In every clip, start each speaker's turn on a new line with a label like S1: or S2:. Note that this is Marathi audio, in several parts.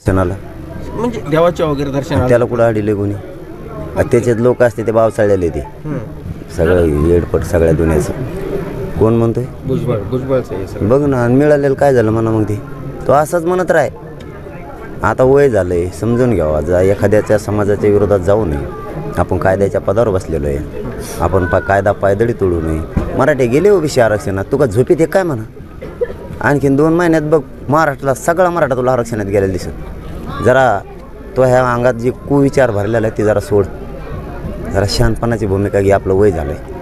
S1: क्षणाला
S2: म्हणजे देवाच्या वगैरे दर्शनाला?
S1: त्याला कुठं अडिले कोणी? त्याच्यात लोक असते ते बावचाळलेले ते. सगळं येडपट सगळ्या दुनियाचं. कोण म्हणतोय?
S2: भुजबळ भुजबळचं हे सगळं.
S1: बघ ना आणि मिळालेलं काय झालं म्हणा मग ते? तो असंच म्हणत राय. आता वय झालंय समजून घ्यावा. जा एखाद्याच्या समाजाच्या विरोधात जाऊ नये. आपण कायद्याच्या पदावर बसलेलो आहे. आपण पा कायदा पायदळी तोडू नये. मराठी गेले ओबीसी आरक्षणात. तुका झोपीत हे काय म्हणा? आणखीन दोन महिन्यात बघ महाराष्ट्राला सगळा मराठा तुला आरक्षणात गेलेला दिसत जरा तो ह्या अंगात जी कुविचार भरलेला आहे ती जरा सोड. जरा शहाणपणाची भूमिका घे आपलं वय झालं आहे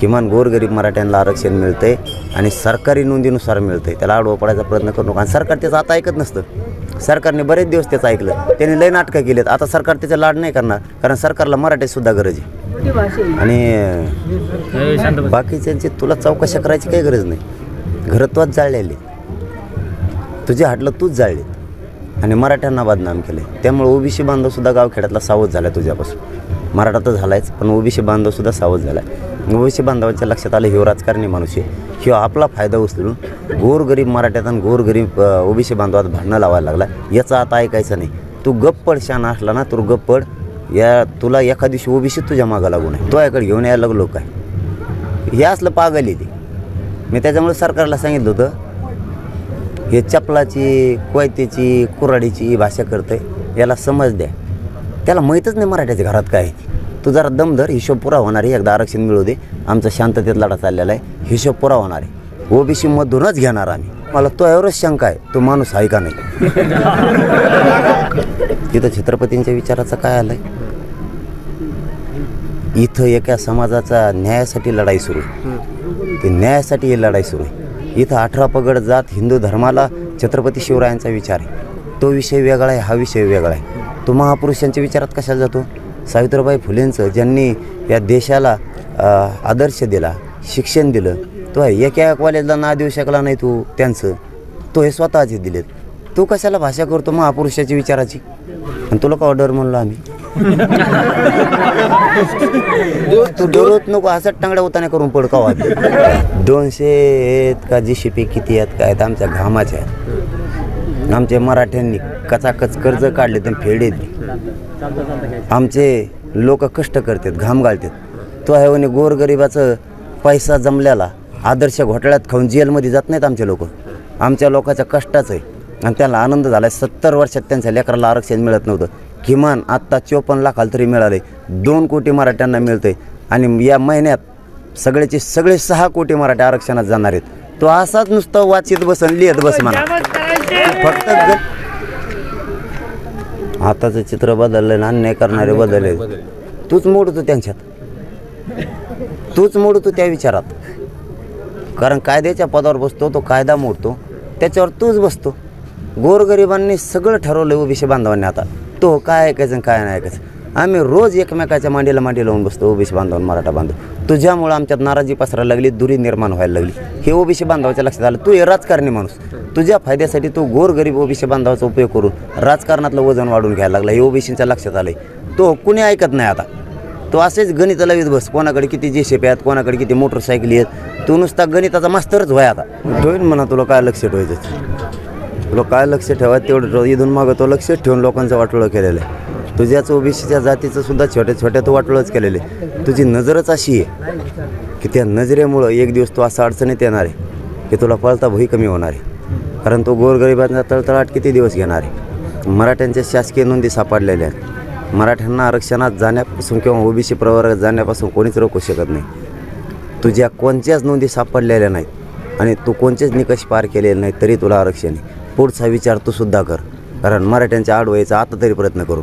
S1: किमान गोरगरीब मराठ्यांना आरक्षण मिळतंय आणि सरकारी नोंदीनुसार मिळतंय. त्याला आडवं पडायचा प्रयत्न करू नका. आणि सरकार त्याचं आता ऐकत नसतं. सरकारने बरेच दिवस त्याचं ऐकलं. त्यांनी लय नाटकं केलेत. आता सरकार त्याचा लाड नाही करणार कारण सरकारला मराठीसुद्धा गरज आहे. आणि बाकीच्यांची तुला चौकशा करायची काही गरज नाही. घरत्वात जाळलेले. तुझे हाटलं तूच जाळले. आणि मराठ्यांना बदनाम केले. त्यामुळे ओबीसी बांधवसुद्धा गावखेड्यातला सावध झाला तुझ्यापासून. मराठा तर झालायच पण ओबीसी बांधवसुद्धा सावध झाला आहे ओबीसी बांधवांच्या लक्षात आलं ह्यो राजकारणी माणूस आहे. ह्यो आपला फायदा उचलून गोरगरीब मराठ्यात आणि गोरगरीब ओबीसी बांधवात भांडणं लावायला लागला याचा आता ऐकायचं नाही. तू गप्पड शान असला ना तू गप्पड. या तुला एका दिवशी ओबीसी तुझ्या मागं लागू नये. तो याकडे घेऊन यायला लागलो काय? हे असलं पागल येते मी त्याच्यामुळे सरकारला सांगितलं होतं हे चपलाची कोयतेची कुऱ्हाडीची भाषा करतंय याला समज द्या. त्याला माहीतच नाही मराठ्याच्या घरात काय आहे तू जरा दम धर हिशोब पुरा होणार आहे एकदा आरक्षण मिळू दे. आमचा शांततेत लढा चाललेला आहे हिशोब पुरा होणार आहे. ओबीसी मधूनच घेणार आम्ही. मला तो एवढंच शंका आहे तो माणूस आहे का नाही? तिथं छत्रपतींच्या विचाराचं काय आलंय? इथं एका समाजाचा न्यायासाठी लढाई सुरू आहे. ते न्यायासाठी ही लढाई सुरू आहे. इथं अठरा पगड जात हिंदू धर्माला छत्रपती शिवरायांचा विचार आहे. तो विषय वेगळा आहे हा विषय वेगळा आहे. तो महापुरुषांच्या विचारात कशाला जातो? सावित्रीबाई फुलेंचं ज्यांनी या देशाला आदर्श दिला शिक्षण दिलं तो आहे. एका कॉलेजला ना देऊ शकला नाही तू त्यांचं. तो हे स्वतःचे दिलेत. तू कशाला भाषा करतो महापुरुषाची विचाराची? आणि तुला का ऑर्डर म्हणलो आम्ही? तू डोळत नको असं टांगड्या उताने करून पडका वाद? दोनशे आहेत का जी शिपी किती आहेत काय आमच्या घामाच्या आहेत. आमच्या मराठ्यांनी कचाकच कर्ज काढले तर फेडेत आमचे लोक कष्ट करतात घाम घालतात. तो आहे म्हणे गोरगरिबाचं पैसा जमल्याला आदर्श घोटाळ्यात खाऊन जेलमध्ये जात नाहीत आमचे लोक. आमच्या लोकांच्या कष्टाचं आहे. आणि त्याला आनंद झाला आहे सत्तर वर्षात त्यांच्या लेकराला आरक्षण मिळत नव्हतं. किमान आत्ता चोपन्न लाखाला तरी मिळाले. दोन कोटी मराठ्यांना मिळते. आणि या महिन्यात सगळ्याचे सगळे सहा कोटी मराठी आरक्षणात जाणार आहेत. तो असाच नुसतं वाचित बसन लिहित बस म्हणा. फक्त आताचं चित्र बदललं ना अन्याय करणारे बदलले. तूच मोडतो त्यांच्यात. तूच मोडतो त्या विचारात. कारण कायद्याच्या पदावर बसतो तो कायदा मोडतो. त्याच्यावर तूच बसतो. गोरगरिबांनी सगळं ठरवलं ओबीसी बांधवांनी आता. तो काय ऐकायचं काय नाही ऐकायचं. आम्ही रोज एकमेकाच्या मांडीला मांडी लावून बसतो ओबीसी बांधवांना मराठा बांधव तुझ्यामुळं आमच्यात नाराजी पसरायला लागली दुरी निर्माण व्हायला लागली. हे ओबीसी बांधवाच्या लक्षात आलं. तू हे राजकारणी माणूस. तुझ्या फायद्यासाठी तू गोरगरीब ओबीसी बांधवाचा उपयोग करून राजकारणातलं वजन वाढून घ्यायला लागला हे ओबीसीच्या लक्षात आलं तो कुणी ऐकत नाही आता. तो असेच गणित लावीत बस. कोणाकडे किती जे शेपे आहेत कोणाकडे किती मोटरसायकली आहेत. तू नुसता गणिताचा मास्तरच व्हाय आता. ठेवीन म्हणा तुला काय लक्ष ठेवायचं तुला काय लक्ष ठेवा तेवढं इथून मागं तो लक्ष ठेवून लोकांचं वाटोळं केलेलं आहे. तुझ्याच ओबीसीच्या जातीचं सुद्धा छोट्या छोट्या तो वाटोळंच केलेलं आहे. तुझी नजरच अशी आहे की त्या नजरेमुळं एक दिवस तो असा अडचणीत येणार आहे की तुला पळता भुई कमी होणार आहे. कारण तो गोरगरिबांचा तळतळाट किती दिवस घेणार आहे? मराठ्यांच्या शासकीय नोंदी सापडलेल्या आहेत. मराठ्यांना आरक्षणात जाण्यापासून किंवा ओबीसी प्रवर्गात जाण्यापासून कोणीच रोखू शकत नाही. तुझ्या कोणत्याच नोंदी सापडलेल्या नाहीत आणि तू कोणतेच निकष पार केलेले नाही तरी तुला आरक्षण आहे. पुढचा विचार तू सुद्धा कर. कारण मराठ्यांच्या आडवायचा आता तरी प्रयत्न करू.